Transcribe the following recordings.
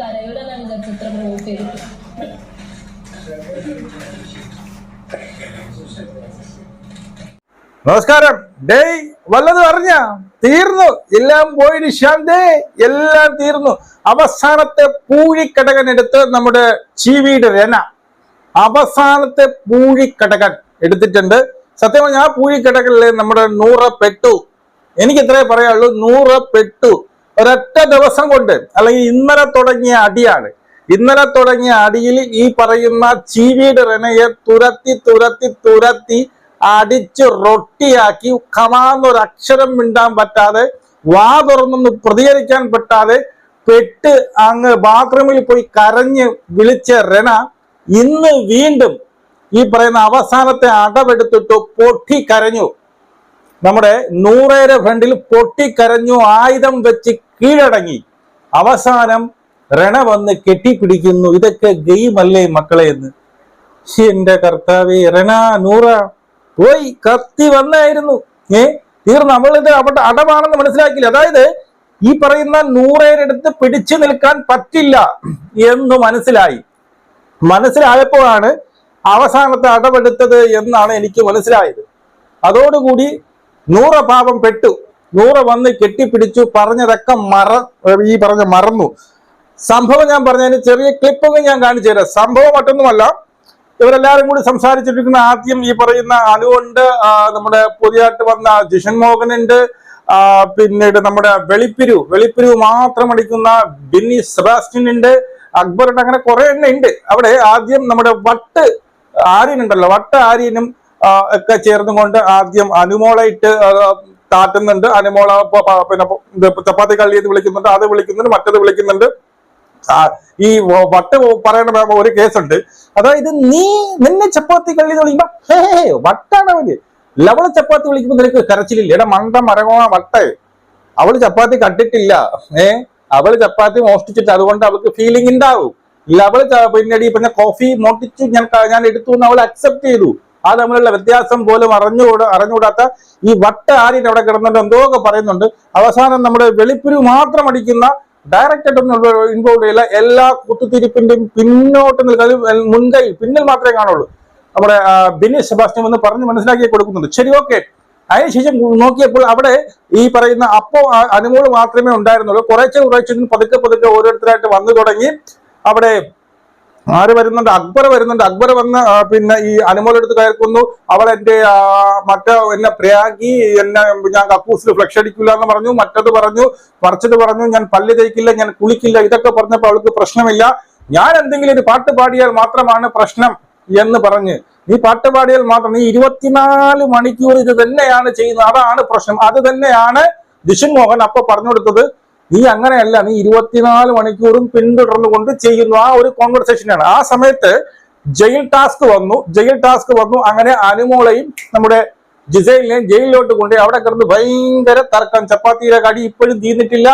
കരയൂലെന്നാണ് നക്ഷത്ര ചെയ്തിട്ട് നമസ്കാരം. ഡേയ് വല്ലതും അറിഞ്ഞ? തീർന്നു. എല്ലാം പോയി ശാന്തേ എല്ലാം തീർന്നു. അവസാനത്തെ പൂഴിക്കടകൻ എടുത്ത് നമ്മുടെ ചീവിയുടെ രന. അവസാനത്തെ പൂഴിക്കടകൻ എടുത്തിട്ടുണ്ട്. സത്യം ആ പൂഴിക്കടകളിലെ നമ്മുടെ നൂറ പെട്ടു. എനിക്ക് ഇത്രേ പറയാനുള്ളൂ നൂറ പെട്ടു. ഒരൊറ്റ ദിവസം കൊണ്ട് അല്ലെങ്കിൽ ഇന്നലെ തുടങ്ങിയ അടിയാണ്. ഇന്നലെ തുടങ്ങിയ അടിയിൽ ഈ പറയുന്ന ചീവിയുടെ റെനയെ തുരത്തി തുരത്തി തുരത്തി അടിച്ച് റൊട്ടിയാക്കി കമാന്നൊരു അക്ഷരം മിണ്ടാൻ പറ്റാതെ വാ തുറന്നൊന്ന് പ്രതികരിക്കാൻ പറ്റാതെ പെട്ട് അങ്ങ് ബാത്റൂമിൽ പോയി കരഞ്ഞ് വിളിച്ച റെന ഇന്ന് വീണ്ടും ഈ പറയുന്ന അവസാനത്തെ അടവെടുത്തിട്ട് പൊട്ടി കരഞ്ഞു നമ്മുടെ നൂറേരെ ഫ്രണ്ടിൽ പൊട്ടിക്കരഞ്ഞു ആയുധം വെച്ച് കീഴടങ്ങി. അവസാനം രണ വന്ന് കെട്ടിപ്പിടിക്കുന്നു. ഇതൊക്കെ ഗെയിമല്ലേ മക്കളെ എന്ന്. എന്റെ കർത്താവെ രണ നൂറ. പോയി കത്തി വന്നായിരുന്നു. ഏ തീർന്നു നമ്മളിത് അവിടെ അടവാണെന്ന് മനസ്സിലാക്കില്ല അതായത് ഈ പറയുന്ന നൂറേരെടുത്ത് പിടിച്ചു നിൽക്കാൻ പറ്റില്ല എന്ന് മനസ്സിലായി. മനസ്സിലായപ്പോഴാണ് അവസാനത്തെ അടവെടുത്തത് എന്നാണ് എനിക്ക് മനസ്സിലായത്. അതോടുകൂടി നൂറ പാപം പെട്ടു. നൂറ വന്ന് കെട്ടിപ്പിടിച്ചു പറഞ്ഞതൊക്കെ മറ ഈ പറഞ്ഞ മറന്നു. സംഭവം ഞാൻ പറഞ്ഞതിന് ചെറിയ ക്ലിപ്പൊക്കെ ഞാൻ കാണിച്ചു തരാം. സംഭവം മറ്റൊന്നുമല്ല. ഇവരെല്ലാരും കൂടി സംസാരിച്ചിരിക്കുന്ന ആദ്യം ഈ പറയുന്ന അനുകൊണ്ട് നമ്മുടെ പുതിയതായിട്ട് വന്ന ജിഷൻ മോഹൻ ഉണ്ട് പിന്നീട് നമ്മുടെ വെളിപ്പിരു വെളിപ്പിരു മാത്രം അടിക്കുന്ന ബിന്നി സെബാസ്റ്റ്യൻ ഉണ്ട് അക്ബറുണ്ട് അങ്ങനെ കുറെ എണ്ണ ഉണ്ട്. അവിടെ ആദ്യം നമ്മുടെ വട്ട് ആര്യനുണ്ടല്ലോ. വട്ട് ആര്യനും ഒക്കെ ചേർന്നുകൊണ്ട് ആദ്യം അനുമോളായിട്ട് ആ, താട്ടുന്നുണ്ട് അനുമോള പിന്നെ ചപ്പാത്തി കള്ളി എന്ന് വിളിക്കുന്നുണ്ട്. അത് വിളിക്കുന്നുണ്ട് മറ്റത് വിളിക്കുന്നുണ്ട്. ഈ വട്ട് പറയണ ഒരു കേസുണ്ട്. അതായത് നീ നിന്നെ ചപ്പാത്തി കള്ളി എന്ന് വിളിക്കുമ്പോ വട്ടാണ് അവർ ലവള ചപ്പാത്തി വിളിക്കുമ്പോ നിനക്ക് കരച്ചിലില്ല. എടാ മണ്ട മരകോണ വട്ടേ. അവൾ ചപ്പാത്തി കണ്ടിട്ടില്ല. ഏ അവൾ ചപ്പാത്തി മോഷ്ടിച്ചിട്ട് അതുകൊണ്ട് അവൾക്ക് ഫീലിംഗ് ഉണ്ടാവും അവൾ ച- പിന്നീട് പറഞ്ഞ കോഫി മോട്ടിച്ചു ഞാൻ ഞാൻ എടുത്തു എന്ന് അവൾ അക്സെപ്റ്റ് ചെയ്തു. ആ തമ്മിലുള്ള വ്യത്യാസം പോലും അറിഞ്ഞുകൂട അറിഞ്ഞുകൂടാത്ത ഈ വട്ട ആര്യൻ അവിടെ കിടന്നുണ്ട് എന്തോ ഒക്കെ പറയുന്നുണ്ട്. അവസാനം നമ്മുടെ വെളിപ്പിരി മാത്രം അടിക്കുന്ന ഡയറക്റ്റ് ആയിട്ടൊന്നും ഇൻവോൾവ് ചെയ്യില്ല. എല്ലാ കുത്തുതിരിപ്പിന്റെയും പിന്നോട്ട് നിൽക്കാൻ മുൻകൈ പിന്നിൽ മാത്രമേ കാണുള്ളൂ. നമ്മുടെ ബിനി സെബാസ്റ്റ്യൻ എന്ന് പറഞ്ഞ് മനസ്സിലാക്കി കൊടുക്കുന്നുണ്ട്. ശരി ഓക്കെ. അതിനുശേഷം നോക്കിയപ്പോൾ അവിടെ ഈ പറയുന്ന അപ്പോ അനുമോൾ മാത്രമേ ഉണ്ടായിരുന്നുള്ളൂ. കുറേശ്ശെ കുറേശ്ശെ പതുക്കെ പതുക്കെ ഓരോരുത്തരായിട്ട് വന്നു തുടങ്ങി. അവിടെ ആര് വരുന്നുണ്ട്? അക്ബർ വരുന്നുണ്ട്. അക്ബർ വന്ന് പിന്നെ ഈ അനുമോളെടുത്ത് കയർക്കുന്നു. അവൾ എന്റെ മറ്റേ എന്നെ പ്രയാഗി എന്നെ ഞാൻ കക്കൂസിൽ ഫ്ലക്സ് അടിക്കില്ല എന്ന് പറഞ്ഞു. മറ്റത് പറഞ്ഞു പറിച്ചത് പറഞ്ഞു ഞാൻ പല്ല് തേക്കില്ല ഞാൻ കുളിക്കില്ല ഇതൊക്കെ പറഞ്ഞപ്പോൾ അവൾക്ക് പ്രശ്നമില്ല. ഞാൻ എന്തെങ്കിലും ഒരു പാട്ട് പാടിയാൽ മാത്രമാണ് പ്രശ്നം എന്ന് പറഞ്ഞ്. നീ പാട്ട് പാടിയാൽ മാത്രം നീ ഇരുപത്തിനാല് മണിക്കൂർ ഇത് തന്നെയാണ് ചെയ്യുന്നത്. അതാണ് പ്രശ്നം. അത് തന്നെയാണ് ജിഷൻ മോഹൻ അപ്പൊ പറഞ്ഞു കൊടുത്തത്. നീ അങ്ങനെയല്ല നീ ഇരുപത്തിനാല് മണിക്കൂറും പിന്തുടർന്നുകൊണ്ട് ചെയ്യുന്നു. ആ ഒരു കോൺവെർസേഷനാണ് ആ സമയത്ത് ജയിൽ ടാസ്ക് വന്നു. ജയിൽ ടാസ്ക് വന്നു. അങ്ങനെ അനുമോളെയും നമ്മുടെ ജിസൈലിനെയും ജയിലിലോട്ട് കൊണ്ട് അവിടെ കിടന്ന് ഭയങ്കര തർക്കം. ചപ്പാത്തിയുടെ കടി ഇപ്പോഴും തീർന്നിട്ടില്ല.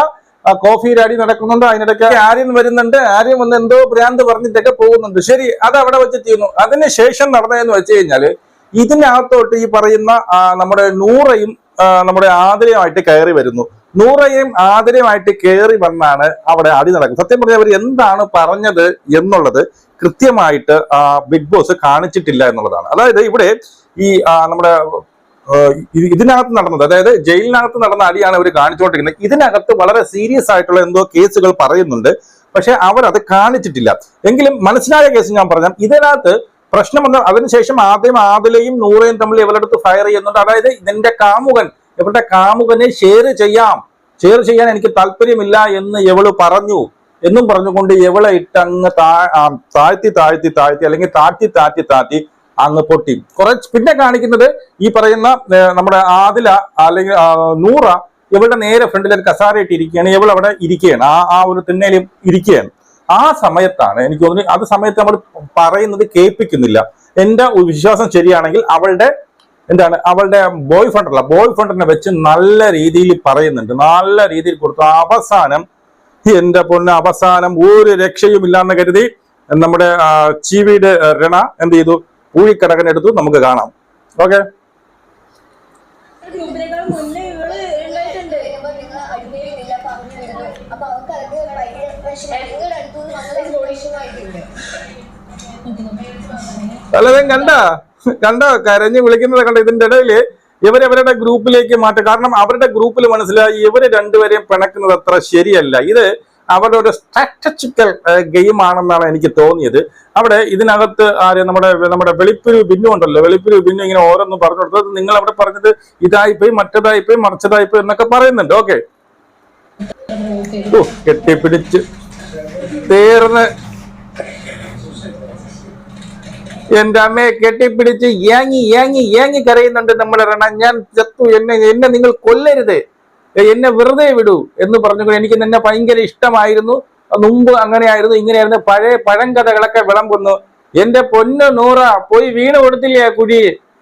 കോഫിയുടെ അടി നടക്കുന്നുണ്ട്. അതിനിടയ്ക്ക് ആര്യൻ വരുന്നുണ്ട്. ആര്യൻ വന്ന് എന്തോ ഭ്രാന്ത് പറഞ്ഞിട്ടൊക്കെ പോകുന്നുണ്ട്. ശരി അത് അവിടെ വെച്ച് തീർന്നു. അതിന് ശേഷം നടന്നതെന്ന് വെച്ച് കഴിഞ്ഞാൽ ഇതിനകത്തോട്ട് ഈ പറയുന്ന നമ്മുടെ നൂറയും നമ്മുടെ ആതിരയുമായിട്ട് കയറി വരുന്നു. നൂറയും ആതിരയുമായിട്ട് കയറി വന്നാണ് അവിടെ അടി നടക്കുന്നത്. സത്യം പറഞ്ഞാൽ അവർ എന്താണ് പറഞ്ഞത് എന്നുള്ളത് കൃത്യമായിട്ട് ബിഗ് ബോസ് കാണിച്ചിട്ടില്ല എന്നുള്ളതാണ്. അതായത് ഇവിടെ ഈ നമ്മുടെ ഇതിനകത്ത് നടന്നത് അതായത് ജയിലിനകത്ത് നടന്ന അടിയാണ് അവർ കാണിച്ചുകൊണ്ടിരിക്കുന്നത്. ഇതിനകത്ത് വളരെ സീരിയസ് ആയിട്ടുള്ള എന്തോ കേസുകൾ പറയുന്നുണ്ട്. പക്ഷെ അവരത് കാണിച്ചിട്ടില്ല. എങ്കിലും മനസ്സിലായ കേസ് ഞാൻ പറഞ്ഞാൽ ഇതിനകത്ത് പ്രശ്നം വന്ന അതിനുശേഷം ആദ്യം ആദിലയും നൂറയും തമ്മിൽ ഇവരുടെ ഫയർ ചെയ്യുന്നുണ്ട്. അതായത് ഇതിന്റെ കാമുകൻ ഇവരുടെ കാമുകനെ ഷെയർ ചെയ്യാം. ഷെയർ ചെയ്യാൻ എനിക്ക് താല്പര്യമില്ല എന്ന് എവൾ പറഞ്ഞു. എന്നും പറഞ്ഞുകൊണ്ട് എവളെ ഇട്ട് അങ്ങ് താഴ്ത്തി താഴ്ത്തി താഴ്ത്തി അല്ലെങ്കിൽ താഴ്ത്തി താഴ്ത്തി താഴ്ത്തി അങ്ങ് പൊട്ടി. കുറെ പിന്നെ കാണിക്കുന്നത് ഈ പറയുന്ന നമ്മുടെ ആദില അല്ലെങ്കിൽ നൂറ ഇവളുടെ നേരെ ഫ്രണ്ടിൽ ഒരു കസാരയിട്ട് ഇരിക്കുകയാണ് ഇവൾ അവിടെ ഇരിക്കുകയാണ്. ആ ആ ഒരു തിണ്ണയിലും ഇരിക്കുകയാണ്. ആ സമയത്താണ് എനിക്ക് തോന്നുന്നു അത് സമയത്ത് നമ്മൾ പറയുന്നത് കേൾപ്പിക്കുന്നില്ല. ഒരു വിശ്വാസം ശരിയാണെങ്കിൽ അവളുടെ എന്താണ്? അവളുടെ ബോയ് ഫ്രണ്ട് അല്ല ബോയ് ഫ്രണ്ടിനെ വെച്ച് നല്ല രീതിയിൽ പറയുന്നുണ്ട്. നല്ല രീതിയിൽ കൊടുത്ത. അവസാനം എന്റെ പൊന്ന് അവസാനം ഒരു രക്ഷയും ഇല്ലാന്ന് കരുതി നമ്മുടെ ചീവിയുടെ രണ എന്ത് ചെയ്തു? ഊഴിക്കടകനെടുത്തു എടുത്തു. നമുക്ക് കാണാം. ഓക്കെ? അല്ലതെ പലതും കണ്ട? കണ്ടോ? കരഞ്ഞ് വിളിക്കുന്നത് കണ്ട? ഇതിന്റെ ഇടയിൽ ഇവരവരുടെ ഗ്രൂപ്പിലേക്ക് മാറ്റും. കാരണം അവരുടെ ഗ്രൂപ്പിൽ മനസ്സിലായി ഇവർ രണ്ടുപേരെയും പിണക്കുന്നത് അത്ര ശരിയല്ല. ഇത് അവരുടെ ഒരു സ്ട്രാറ്റജിക്കൽ ഗെയിം ആണെന്നാണ് എനിക്ക് തോന്നിയത്. അവിടെ ഇതിനകത്ത് ആര് നമ്മുടെ നമ്മുടെ വെളിപ്പിരി ബിന്നു ഉണ്ടല്ലോ. വെളിപ്പിരി ബിന്നു ഇങ്ങനെ ഓരോന്നും പറഞ്ഞു കൊടുത്തത് നിങ്ങൾ അവിടെ പറഞ്ഞത് ഇതായിപ്പോയി മറ്റേതായിപ്പോയി മറിച്ചതായിപ്പോയി എന്നൊക്കെ പറയുന്നുണ്ട്. ഓക്കെ ഓ കെട്ടിപ്പിടിച്ച്. തീർന്ന് എന്റെ അമ്മയെ കെട്ടിപ്പിടിച്ച് ഏങ്ങി ഏങ്ങി ഏങ്ങി കരയുന്നുണ്ട് നമ്മുടെ റണ ഞാൻ ചത്തു. എന്നെ എന്നെ നിങ്ങൾ കൊല്ലരുത്. എന്നെ വെറുതെ വിടൂ എന്ന് പറഞ്ഞു എനിക്ക് നിന്നെ ഭയങ്കര ഇഷ്ടമായിരുന്നു. മുമ്പ് അങ്ങനെയായിരുന്നു. ഇങ്ങനെയായിരുന്നു. പഴയ പഴങ്കഥകളൊക്കെ വിളമ്പുന്നു. എന്റെ പൊന്ന് നൂറ പോയി വീണ് കൊടുത്തില്ലേ കുഴി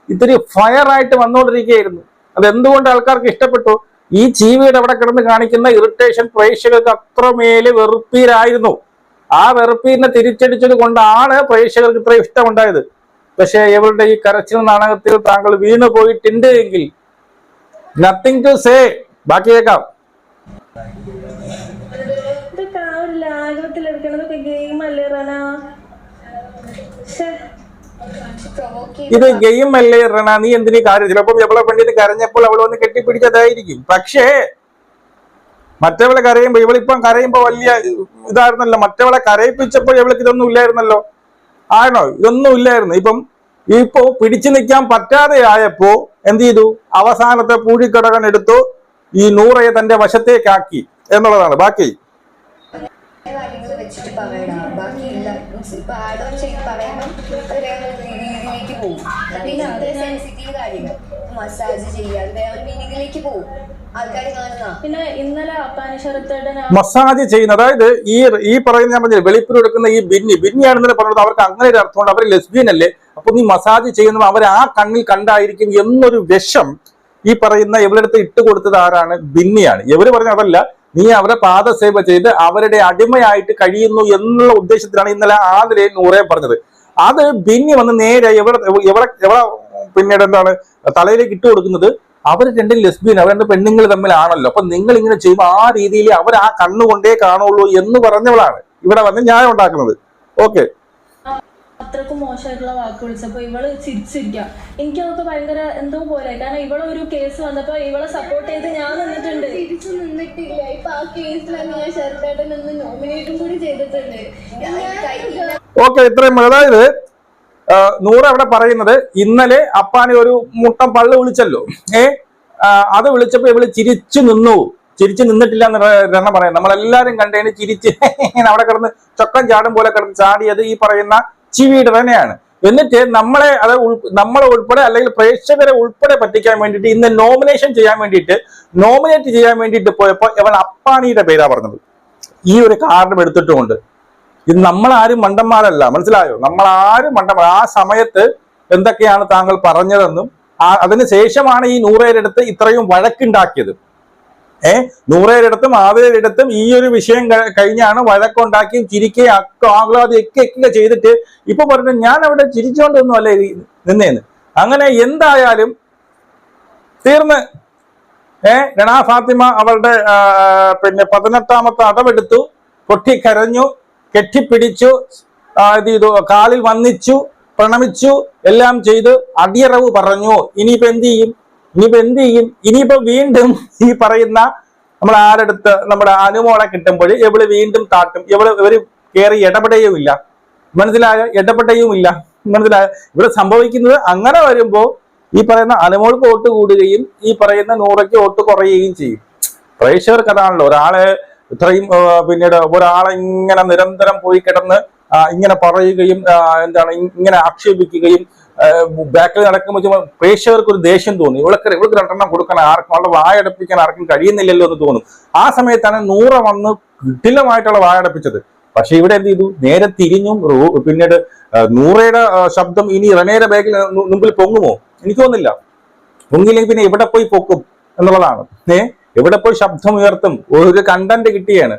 ഇത്തിരി ഫയറായിട്ട് വന്നുകൊണ്ടിരിക്കുകയായിരുന്നു അത് എന്തുകൊണ്ട് ആൾക്കാർക്ക് ഇഷ്ടപ്പെട്ടു? ഈ ജീവിയുടെ അവിടെ കിടന്ന് കാണിക്കുന്ന ഇറിറ്റേഷൻ പ്രേക്ഷകർക്ക് അത്രമേൽ വെറുപ്പീരായിരുന്നു. ആ വെറുപ്പിനെ തിരിച്ചടിച്ചത് കൊണ്ടാണ് പ്രേക്ഷകർക്ക് ഇത്ര ഇഷ്ടമുണ്ടായത്. പക്ഷേ ഇവരുടെ ഈ കരച്ചിൽ നാടകത്തിൽ താങ്കൾ വീണു പോയിട്ടുണ്ട് എങ്കിൽ നത്തിങ് ടു സേ ബാക്കി കേൾക്കാം. ഇത് ഗെയിം അല്ലേ റണ? നീ എന്തിനീ കാര്യം ചിലപ്പോൾ എവളെ പെണ്ണിന് കരഞ്ഞപ്പോൾ അവളൊന്ന് വന്ന് കെട്ടിപ്പിടിച്ചതായിരിക്കും. പക്ഷേ മറ്റവളെ കരയുമ്പോ ഇവളിപ്പം കരയുമ്പോ വലിയ ഇതായിരുന്നല്ലോ. മറ്റവളെ കരയിപ്പിച്ചപ്പോൾ ഇവൾക്ക് ഇതൊന്നും ഇല്ലായിരുന്നല്ലോ. ആണോ? ഇതൊന്നും ഇല്ലായിരുന്നു. ഇപ്പം ഇപ്പോ പിടിച്ചു നിൽക്കാൻ പറ്റാതെ ആയപ്പോ എന്ത് ചെയ്തു? അവസാനത്തെ പൂഴിക്കടകൻ എടുത്തു ഈ നൂറയെ തന്റെ വശത്തേക്കാക്കി എന്നുള്ളതാണ്. ബാക്കി? വെച്ചിട്ട് പോകും പിന്നെ മസാജ് ചെയ്യാൻ മീനിങ്ങിലേക്ക് പോകും ആൾക്കാർ കാണുന്ന പിന്നെ ഇന്നലെ മസാജ് ചെയ്യുന്ന അതായത് ഈ ഈ പറയുന്ന ഞാൻ പറഞ്ഞില്ലേ വെളിപ്പിൽ എടുക്കുന്ന ഈ ബിന്നി ബിന്നിയാണെന്ന് പറഞ്ഞത്. അവർക്ക് അങ്ങനെ ഒരു അർത്ഥമുണ്ട്. അവർ ലെസ്ബിയൻ അല്ലേ? അപ്പൊ നീ മസാജ് ചെയ്യുന്നത് അവർ ആ കണ്ണിൽ കണ്ടായിരിക്കും എന്നൊരു വിഷം ഈ പറയുന്ന ഇവരെടുത്ത് ഇട്ട് കൊടുത്തത് ആരാണ്? ബിന്നിയാണ്. ഇവർ പറഞ്ഞ അതല്ല നീ അവരെ പാദസേവ ചെയ്ത് അവരുടെ അടിമയായിട്ട് കഴിയുന്നു എന്നുള്ള ഉദ്ദേശത്തിലാണ് ഇന്നലെ ആദിലെ നൂറെ പറഞ്ഞത്. അത് ബിന്നി വന്ന് നേരെ എവിടെ എവിടെ എവിടെ പിന്നീട് എന്താണ് തലയിലേക്ക് ഇട്ട് കൊടുക്കുന്നത് അവർ രണ്ടും ലെസ്ബിയൻ അവർ രണ്ട് പെണ്ണുങ്ങൾ തമ്മിലാണല്ലോ. അപ്പൊ നിങ്ങൾ ഇങ്ങനെ ചെയ്യുമ്പോൾ ആ രീതിയിൽ അവർ ആ കണ്ണുകൊണ്ടേ കാണുള്ളൂ എന്ന് പറഞ്ഞവളാണ് ഇവിടെ വന്ന് ഞാൻ ഉണ്ടാക്കുന്നത്. ഓക്കെ അത്രക്കും മോശമായിട്ടുള്ള വാക്ക് വിളിച്ചപ്പോ ഇവൾ ചിരിച്ചിരിക്കാം. എനിക്കതൊക്കെ ഭയങ്കര എന്തോ പോലെ കാരണം ഇവളെ ഒരു കേസ് വന്നപ്പോ ഇവളെ സപ്പോർട്ട് ചെയ്ത് ഞാൻ നിന്നിട്ടുണ്ട്. തിരിച്ചു നിന്നിട്ടില്ല. ഇപ്പൊ ആ കേസിലാണ് ഞാൻ ശരത്തേട്ടൻ ഒന്ന് നോമിനേറ്റും കൂടി ചെയ്തിട്ടുണ്ട്. ഓക്കെ ഇത്രയും അതായത് നൂറ് അവിടെ പറയുന്നത് ഇന്നലെ അപ്പാനെ ഒരു മുട്ടം പള്ളു വിളിച്ചല്ലോ. ഏ? അത് വിളിച്ചപ്പോ ഇവൾ ചിരിച്ചു നിന്നു. ചിരിച്ചു നിന്നിട്ടില്ല എന്ന് പറയാം നമ്മളെല്ലാരും കണ്ടതിന് ചിരിച്ച് അവിടെ കിടന്ന് ചൊക്കം ചാടും പോലെ കിടന്ന് ചാടിയത് ഈ പറയുന്ന ചിവിയുടെ തന്നെയാണ്. എന്നിട്ട് നമ്മളെ അത് നമ്മളെ ഉൾപ്പെടെ അല്ലെങ്കിൽ പ്രേക്ഷകരെ ഉൾപ്പെടെ പറ്റിക്കാൻ വേണ്ടിയിട്ട് ഇന്ന് നോമിനേഷൻ ചെയ്യാൻ വേണ്ടിയിട്ട് നോമിനേറ്റ് ചെയ്യാൻ വേണ്ടിയിട്ട് പോയപ്പോൾ ഇവൻ അപ്പാണിയുടെ പേരാ പറഞ്ഞത്. ഈ ഒരു കാരണം എടുത്തിട്ടുമുണ്ട്. ഇത് നമ്മളാരും മണ്ടന്മാരല്ല മനസ്സിലായോ? നമ്മളാരും മണ്ടന്മാർ. ആ സമയത്ത് എന്തൊക്കെയാണ് താങ്കൾ പറഞ്ഞതെന്നും ആ അതിനുശേഷമാണ് ഈ നൂറേരടുത്ത് ഇത്രയും വഴക്കുണ്ടാക്കിയത്. ഏ? നൂറേരടുത്തും ആവേരടുത്തും ഈ ഒരു വിഷയം കഴിഞ്ഞാണ് വഴക്കുണ്ടാക്കിയും ചിരിക്കുകയും അക്ക ആഹ്ലാദിയൊക്കെ ഒക്കെ ചെയ്തിട്ട് ഇപ്പൊ പറഞ്ഞു ഞാൻ അവിടെ ചിരിച്ചുകൊണ്ടൊന്നും അല്ലേ നിന്നേന്ന്. അങ്ങനെ എന്തായാലും തീർന്ന്. ഏ? രണാ ഫാത്തിമ അവളുടെ പിന്നെ പതിനെട്ടാമത്തെ അടവെടുത്തു പൊട്ടിക്കരഞ്ഞു. കെട്ടിപ്പിടിച്ചു ഇത് ചെയ്തു കാലിൽ വന്നിച്ചു പ്രണമിച്ചു എല്ലാം ചെയ്ത് അടിയറവ് പറഞ്ഞു. ഇനിയിപ്പോ എന്ത് ചെയ്യും? ഇനിയിപ്പോ എന്ത് ചെയ്യും? ഇനിയിപ്പോ വീണ്ടും ഈ പറയുന്ന നമ്മൾ ആരെടുത്ത് നമ്മുടെ അനുമോളെ കിട്ടുമ്പോൾ ഇവൾ വീണ്ടും താട്ടും? ഇവൾ ഇവർ കയറി ഇടപെടുകയുമില്ല മനസ്സിലായ? ഇടപെടുകയുമില്ല മനസ്സിലായ? ഇവിടെ സംഭവിക്കുന്നത് അങ്ങനെ വരുമ്പോ ഈ പറയുന്ന അനുമോൾക്ക് വോട്ട് കൂടുകയും ഈ പറയുന്ന നൂറയ്ക്ക് വോട്ട് കുറയുകയും ചെയ്യും. പ്രേക്ഷകർക്ക് അതാണല്ലോ. ഒരാളെ ഇത്രയും പിന്നീട് ഒരാളെ ഇങ്ങനെ നിരന്തരം പോയി കിടന്ന് ഇങ്ങനെ പറയുകയും എന്താണ് ഇങ്ങനെ ആക്ഷേപിക്കുകയും ബാക്കിൽ നടക്കുമ്പോൾ പ്രേക്ഷകർക്ക് ഒരു ദേഷ്യം തോന്നി. ഇവൾക്ക് ഇവൾക്ക് രണ്ടെണ്ണം കൊടുക്കാൻ ആർക്കും അവളുടെ വായടപ്പിക്കാൻ ആർക്കും കഴിയുന്നില്ലല്ലോ എന്ന് തോന്നും. ആ സമയത്താണ് നൂറ വന്ന് കിടിലമായിട്ടുള്ള വായടപ്പിച്ചത് പക്ഷെ ഇവിടെ എന്ത് ചെയ്തു? നേരെ തിരിഞ്ഞും പിന്നീട് നൂറയുടെ ശബ്ദം ഇനി റനയുടെ ബാഗിൽ മുമ്പിൽ പൊങ്ങുമോ? എനിക്ക് തോന്നുന്നില്ല. പൊങ്ങില്ലെങ്കിൽ പിന്നെ എവിടെ പോയി പൊക്കും എന്നുള്ളതാണ്. ഏ? എവിടെ പോയി ശബ്ദം ഉയർത്തും? ഒരു കണ്ടന്റ് കിട്ടിയാണ്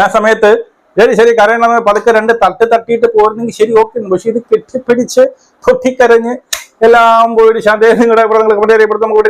ആ സമയത്ത് ശരി ശരി കരയണം പതുക്കെ രണ്ട് തട്ടി തട്ടിയിട്ട് പോരുന്നെങ്കിൽ ശരി ഓക്കെ പക്ഷെ ഇത് കെട്ടിപ്പിടിച്ച് പൊട്ടിക്കരഞ്ഞ് എല്ലാം പോയിട്ട് ശാന്തേ നിങ്ങളുടെ ഇവിടെ ഇവിടെ നമുക്ക്